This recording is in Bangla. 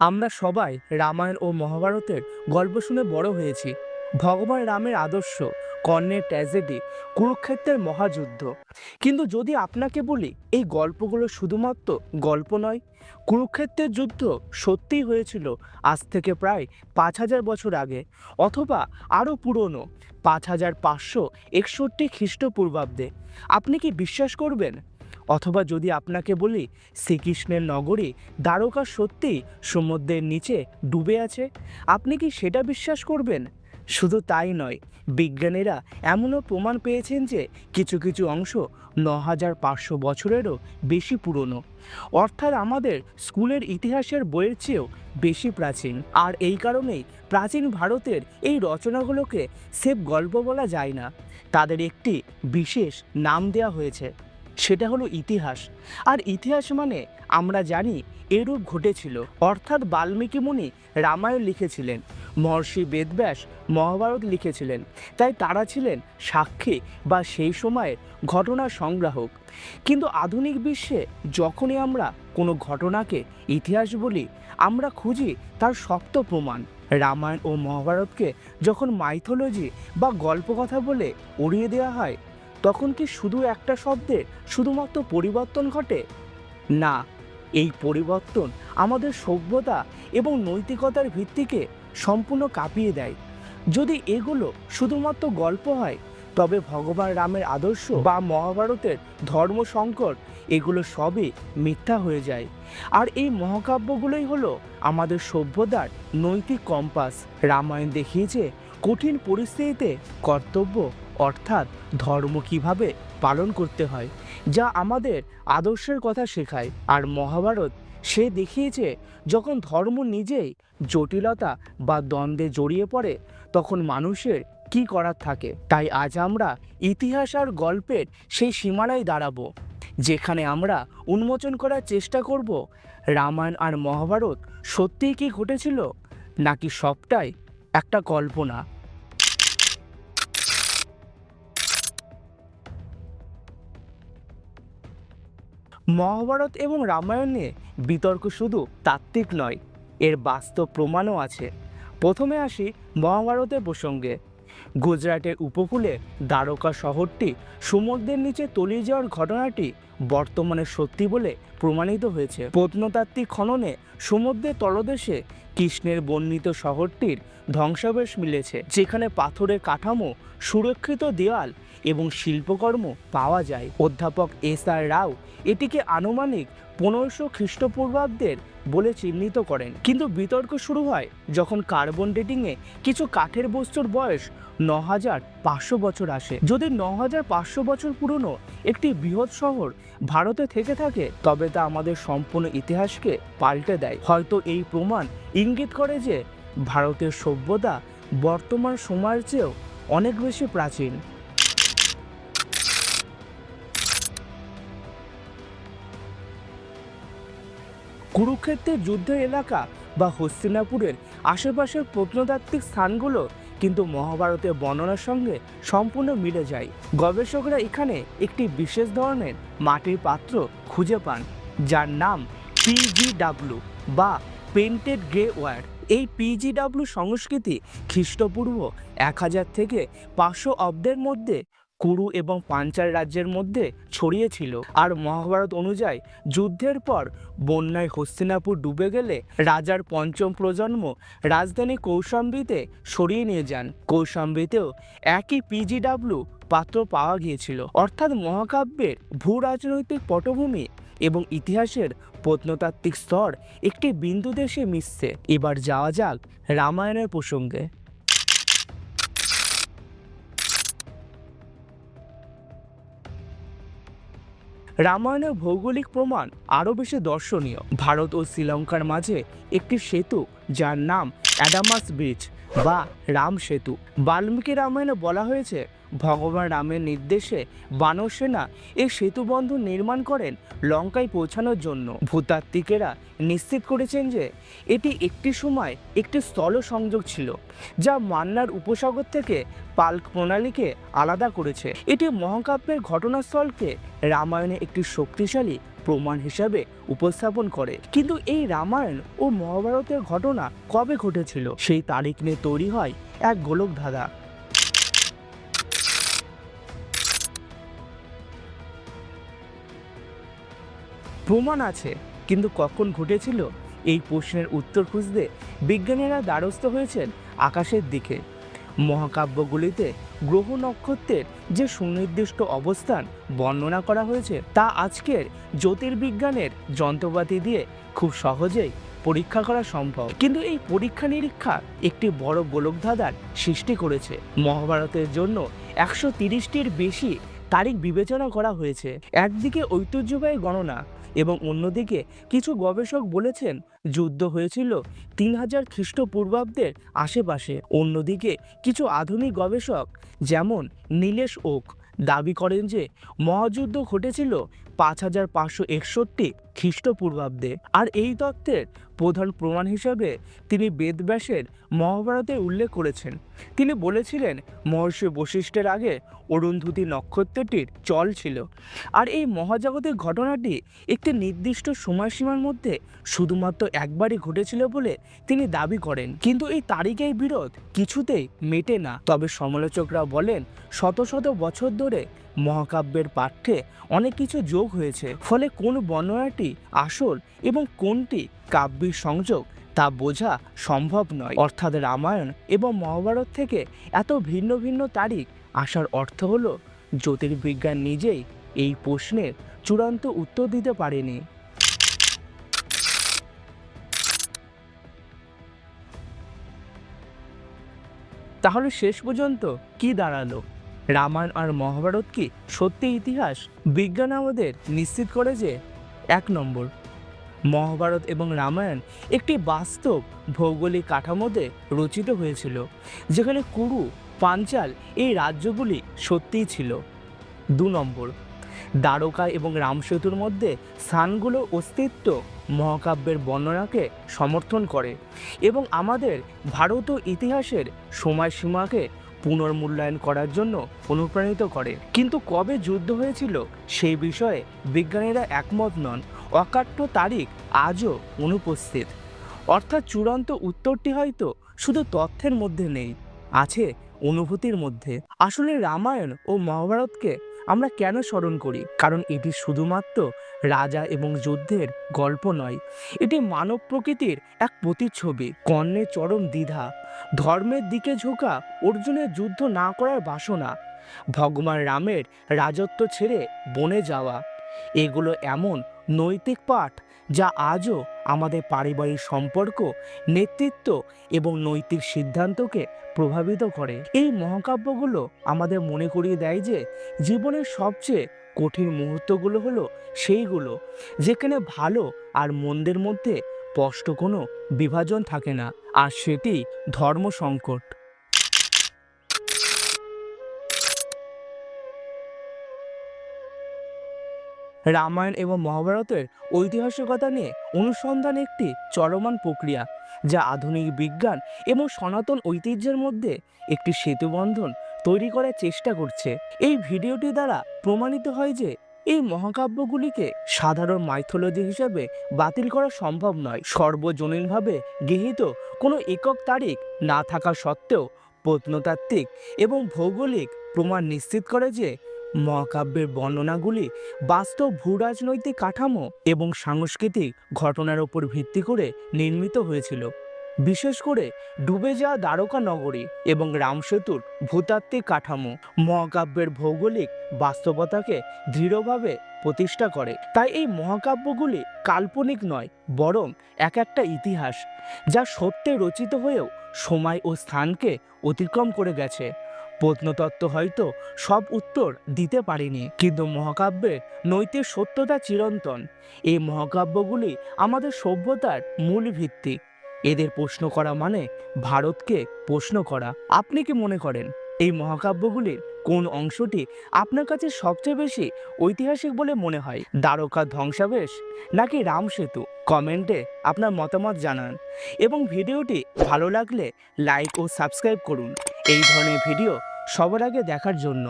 আমরা সবাই রামায়ণ ও মহাভারতের গল্প শুনে বড় হয়েছি। ভগবান রামের আদর্শ, কর্ণের ট্র্যাজেডি কুরুক্ষেত্রের মহাযুদ্ধ। কিন্তু যদি আপনাকে বলি, এই গল্পগুলো শুধুমাত্র গল্প নয়, কুরুক্ষেত্রের যুদ্ধ সত্যিই হয়েছিল আজ থেকে প্রায় পাঁচ হাজার বছর আগে, অথবা আরও পুরনো, পাঁচ হাজার পাঁচশো একষট্টি খ্রিস্টপূর্বাব্দে। আপনি কি বিশ্বাস করবেন? অথবা যদি আপনাকে বলি, শ্রীকৃষ্ণের নগরী দ্বারকা সত্যিই সমুদ্রের নিচে ডুবে আছে, আপনি কি সেটা বিশ্বাস করবেন? শুধু তাই নয়, বিজ্ঞানীরা এমনও প্রমাণ পেয়েছেন যে কিছু কিছু অংশ ন হাজার পাঁচশো বছরেরও বেশি পুরনো। অর্থাৎ আমাদের স্কুলের ইতিহাসের বইয়ের চেয়েও বেশি প্রাচীন। আর এই কারণেই প্রাচীন ভারতের এই রচনাগুলোকে সেফ গল্প বলা যায় না। তাদের একটি বিশেষ নাম দেওয়া হয়েছে। সেটা হলো ইতিহাস। আর ইতিহাস মানে আমরা জানি এরূপ ঘটেছিল। অর্থাৎ বাল্মীকি মুনি রামায়ণ লিখেছিলেন, মহর্ষি বেদব্যাস মহাভারত লিখেছিলেন। তাই তারা ছিলেন সাক্ষী বা সেই সময়ের ঘটনা সংগ্রাহক। কিন্তু আধুনিক বিশ্বে যখনই আমরা কোনো ঘটনাকে ইতিহাস বলি, আমরা খুঁজি তার শক্ত প্রমাণ। রামায়ণ ও মহাভারতকে যখন মাইথোলজি বা গল্পকথা বলে উড়িয়ে দেওয়া হয় তখন কি শুধু একটা শব্দের শুধুমাত্র পরিবর্তন ঘটে? না, এই পরিবর্তন আমাদের সভ্যতা এবং নৈতিকতার ভিত্তিকে সম্পূর্ণ কাঁপিয়ে দেয়। যদি এগুলো শুধুমাত্র গল্প হয়, তবে ভগবান রামের আদর্শ বা মহাভারতের ধর্ম সংকট এগুলো সবই মিথ্যা হয়ে যায়। আর এই মহাকাব্যগুলোই হলো আমাদের সভ্যতার নৈতিক কম্পাস। রামায়ণ দেখিয়েছে কঠিন পরিস্থিতিতে কর্তব্য অর্থাৎ ধর্ম কীভাবে পালন করতে হয়, যা আমাদের আদর্শের কথা শেখায় আর মহাভারত সে দেখিয়েছে, যখন ধর্ম নিজেই জটিলতা বা দ্বন্দ্বে জড়িয়ে পড়ে, তখন মানুষের কি করার থাকে? তাই আজ আমরা ইতিহাস আর গল্পের সেই সীমানায় দাঁড়াবো, যেখানে আমরা উন্মোচন করার চেষ্টা করব, রামায়ণ আর মহাভারত সত্যিই কি ঘটেছিল, নাকি সবটাই একটা কল্পনা? মহাভারত এবং রামায়ণ নিয়ে বিতর্ক শুধু তাত্ত্বিক নয়, এর বাস্তব প্রমাণও আছে। প্রথমে আসি মহাভারতের প্রসঙ্গে। গুজরাটের উপকূলে দ্বারকা শহরটি সমুদ্রের নিচে তলিয়ে যাওয়ার ঘটনাটি বর্তমানে সত্যি বলে প্রমাণিত হয়েছে। প্রত্নতাত্ত্বিক খননে সমুদ্রের তলদেশে কৃষ্ণের বর্ণিত শহরটির ধ্বংসাবেশ মিলেছে, যেখানে পাথরের কাঠামো, সুরক্ষিত দেওয়াল এবং শিল্পকর্ম পাওয়া যায়। অধ্যাপক এস আর রাও এটিকে আনুমানিক পনেরোশো খ্রিস্টপূর্বাব্দের বলে চিহ্নিত করেন। কিন্তু বিতর্ক শুরু হয় যখন কার্বন ডেটিংয়ে কিছু কাঠের বস্তুর বয়স ন হাজার পাঁচশো বছর আসে। যদি ন হাজার পাঁচশো বছর পুরনো একটি বৃহৎ শহর ভারতে থেকে থাকে, তবে তা আমাদের সম্পূর্ণ ইতিহাসকে পাল্টে দেয়। হয়তো এই প্রমাণ ইঙ্গিত করে যে ভারতের সভ্যতা বর্তমান সময়ের চেয়েও অনেক বেশি প্রাচীন। কুরুক্ষেত্রের যুদ্ধ এলাকা বা হস্তিনাপুরের আশেপাশের প্রত্নতাত্ত্বিক স্থানগুলো কিন্তু মহাভারতের বর্ণনার সঙ্গে সম্পূর্ণ মিলে যায়। গবেষকরা এখানে একটি বিশেষ ধরনের মাটির পাত্র খুঁজে পান, যার নাম পিজিডাব্লু বা পেন্টেড গ্রে ওয়ার। এই পিজিডাব্লু সংস্কৃতি খ্রিস্টপূর্ব এক হাজার থেকে পাঁচশো অব্দের মধ্যে কুরু এবং পাঞ্চাল রাজ্যের মধ্যে ছড়িয়েছিল আর মহাভারত অনুযায়ী যুদ্ধের পর বন্যায় হস্তিনাপুর ডুবে গেলে রাজার পঞ্চম প্রজন্ম রাজধানী কৌশাম্বীতে সরিয়ে নিয়ে যান। কৌশাম্বীতেও একই পিজিডাব্লু পাত্র পাওয়া গিয়েছিল। অর্থাৎ মহাকাব্যের ভূ রাজনৈতিক পটভূমি এবং ইতিহাসের প্রত্নতাত্ত্বিক স্তর একটি বিন্দু দেশে মিশছে। এবার যাওয়া যাক রামায়ণের প্রসঙ্গে। রামায়ণের ভৌগোলিক প্রমাণ আরও বেশি দর্শনীয়। ভারত ও শ্রীলঙ্কার মাঝে একটি সেতু, যার নাম অ্যাডামাস ব্রিজ বা রাম সেতু। বাল্মীকি রামায়ণে বলা হয়েছে ভগবান রামের নির্দেশে বানর সেনা এই সেতু বন্ধন নির্মাণ করেন লঙ্কায় পৌঁছানোর জন্য। ভূতাত্ত্বিকেরা নিশ্চিত করেছেন যে এটি একটি সময় একটি স্থল সংযোগ ছিল, যা মান্নার উপসাগর থেকে পাল্ক প্রণালীকে আলাদা করেছে। এটি মহাকাব্যের ঘটনাস্থলকে রামায়ণে একটি শক্তিশালী প্রমাণ হিসাবে উপস্থাপন করে। কিন্তু এই রামায়ণ ও মহাভারতের ঘটনা কবে ঘটেছিল? সেই তারিখ নিয়ে তৈরি হয় এক গোলক প্রমাণ আছে, কিন্তু কখন ঘটেছিল? এই প্রশ্নের উত্তর খুঁজতে বিজ্ঞানীরা দ্বারস্থ হয়েছেন আকাশের দিকে। মহাকাব্যগুলিতে গ্রহ নক্ষত্রের যে সুনির্দিষ্ট অবস্থান বর্ণনা করা হয়েছে, তা আজকের জ্যোতির্বিজ্ঞানের যন্ত্রপাতি দিয়ে খুব সহজেই পরীক্ষা করা সম্ভব। কিন্তু এই পরীক্ষা নিরীক্ষা একটি বড় গোলকধাঁধার সৃষ্টি করেছে। মহাভারতের জন্য একশো তিরিশটির বেশি তারিখ বিবেচনা করা হয়েছে। একদিকে ঐতিহ্যবাহী গণনা এবং অন্যদিকে কিছু গবেষক বলেছেন, যুদ্ধ হয়েছিল তিন হাজার খ্রিস্টপূর্বাব্দের আশেপাশে। অন্যদিকে কিছু আধুনিক গবেষক, যেমন নীলেশ ওক, দাবি করেন যে মহাযুদ্ধ ঘটেছিল পাঁচ হাজার পাঁচশো একষট্টি খ্রিস্টপূর্বাব্দে। আর এই তত্ত্বের প্রধান প্রমাণ হিসাবে তিনি বেদব্যাসের মহাভারতে উল্লেখ করেছেন। তিনি বলেছিলেন, মহর্ষি বশিষ্ঠের আগে অরুন্ধতী নক্ষত্রটির চল ছিল। আর এই মহাজাগতিক ঘটনাটি একটি নির্দিষ্ট সময়সীমার মধ্যে শুধুমাত্র একবারই ঘটেছিল বলে তিনি দাবি করেন। কিন্তু এই তারিখের বিরোধ কিছুতেই মেটে না। তবে সমালোচকরা বলেন, শত শত বছর ধরে মহাকাব্যের পাঠ্যে অনেক কিছু যোগ হয়েছে। ফলে কোন বর্ণনাটি আসল এবং কোনটি কাব্যিক সংযোগ তা বোঝা সম্ভব নয়। অর্থাৎ রামায়ণ এবং মহাভারত থেকে এত ভিন্ন ভিন্ন তারিখ আসার অর্থ হলো, জ্যোতির্বিজ্ঞান নিজেই এই প্রশ্নের চূড়ান্ত উত্তর দিতে পারেনি। তাহলে শেষ পর্যন্ত কি দাঁড়াল? রামায়ণ আর মহাভারত কি সত্যি ইতিহাস? বিজ্ঞান আমাদের নিশ্চিত করে যে এক নম্বর। মহাভারত এবং রামায়ণ একটি বাস্তব ভৌগোলিক কাঠামোতে রচিত হয়েছিল, যেখানে কুরু, পাঞ্চাল এই রাজ্যগুলি সত্যিই ছিল। দু নম্বর। দ্বারকা এবং রামসেতুর মধ্যে স্থানগুলোর অস্তিত্ব মহাকাব্যের বর্ণনাকে সমর্থন করে এবং আমাদের ভারতীয় ইতিহাসের সময়সীমাকে পুনর্মূল্যায়ন করার জন্য অনুপ্রাণিত করে। কিন্তু কবে যুদ্ধ হয়েছিল সেই বিষয়ে বিজ্ঞানীরা একমত নন। অকাট্য তারিখ আজও অনুপস্থিত। অর্থাৎ চূড়ান্ত উত্তরটি হয়তো শুধু তথ্যের মধ্যে নেই, আছে অনুভূতির মধ্যে। আসলে রামায়ণ ও মহাভারতকে আমরা কেন স্মরণ করি? কারণ এটি শুধুমাত্র রাজা এবং যুদ্ধের গল্প নয়। এটি মানব প্রকৃতির এক প্রতিচ্ছবি। কর্ণের চরম দ্বিধা। ধর্মের দিকে ঝোঁকা অর্জুনের যুদ্ধ না করার বাসনা। ভগবান রামের রাজত্ব ছেড়ে বনে যাওয়া। এগুলো এমন নৈতিক পাঠ যা আজও আমাদের পারিবারিক সম্পর্ক, নেতৃত্ব এবং নৈতিক সিদ্ধান্তকে প্রভাবিত করে। এই মহাকাব্যগুলো আমাদের মনে করিয়ে দেয় যে জীবনের সবচেয়ে কঠিন মুহূর্তগুলো হলো সেইগুলো, যেখানে ভালো আর মন্দের মধ্যে স্পষ্ট কোনো বিভাজন থাকে না, আর সেটি ধর্ম সংকট। রামায়ণ এবং মহাভারতের ঐতিহাসিকতা নিয়ে অনুসন্ধান একটি চলমান প্রক্রিয়া, যা আধুনিক বিজ্ঞান এবং সনাতন ঐতিহ্যের মধ্যে একটি সেতুবন্ধন তৈরি করার চেষ্টা করছে। এই ভিডিওটি দ্বারা প্রমাণিত হয় যে এই মহাকাব্যগুলিকে সাধারণ মাইথোলজি হিসাবে বাতিল করা সম্ভব নয়। সর্বজনীনভাবে গৃহীত কোনো একক তারিখ না থাকা সত্ত্বেও প্রত্নতাত্ত্বিক এবং ভৌগোলিক প্রমাণ নিশ্চিত করে যে মহাকাব্যের বর্ণনাগুলি বাস্তব ভূরাজনৈতিক কাঠামো এবং সাংস্কৃতিক ঘটনার উপর ভিত্তি করে নির্মিত হয়েছিল। বিশেষ করে ডুবে যাওয়া দ্বারকা নগরী এবং রামসেতুর ভূতাত্ত্বিক কাঠামো মহাকাব্যের ভৌগোলিক বাস্তবতাকে দৃঢ়ভাবে প্রতিষ্ঠা করে। তাই এই মহাকাব্যগুলি কাল্পনিক নয়, বরং এক একটা ইতিহাস যা সত্যে রচিত হয়েও সময় ও স্থানকে অতিক্রম করে গেছে। প্রত্নতত্ত্ব হয়তো সব উত্তর দিতে পারেনি, কিন্তু মহাকাব্যের নৈতিক সত্যতা চিরন্তন। এই মহাকাব্যগুলি আমাদের সভ্যতার মূল ভিত্তি। এদের প্রশ্ন করা মানে ভারতকে প্রশ্ন করা। আপনি কি মনে করেন এই মহাকাব্যগুলির কোন অংশটি আপনার কাছে সবচেয়ে বেশি ঐতিহাসিক বলে মনে হয়? দ্বারকা ধ্বংসাবেশ নাকি রাম সেতু? কমেন্টে আপনার মতামত জানান এবং ভিডিওটি ভালো লাগলে লাইক ও সাবস্ক্রাইব করুন। এই ধরনের ভিডিও সবার আগে দেখার জন্য।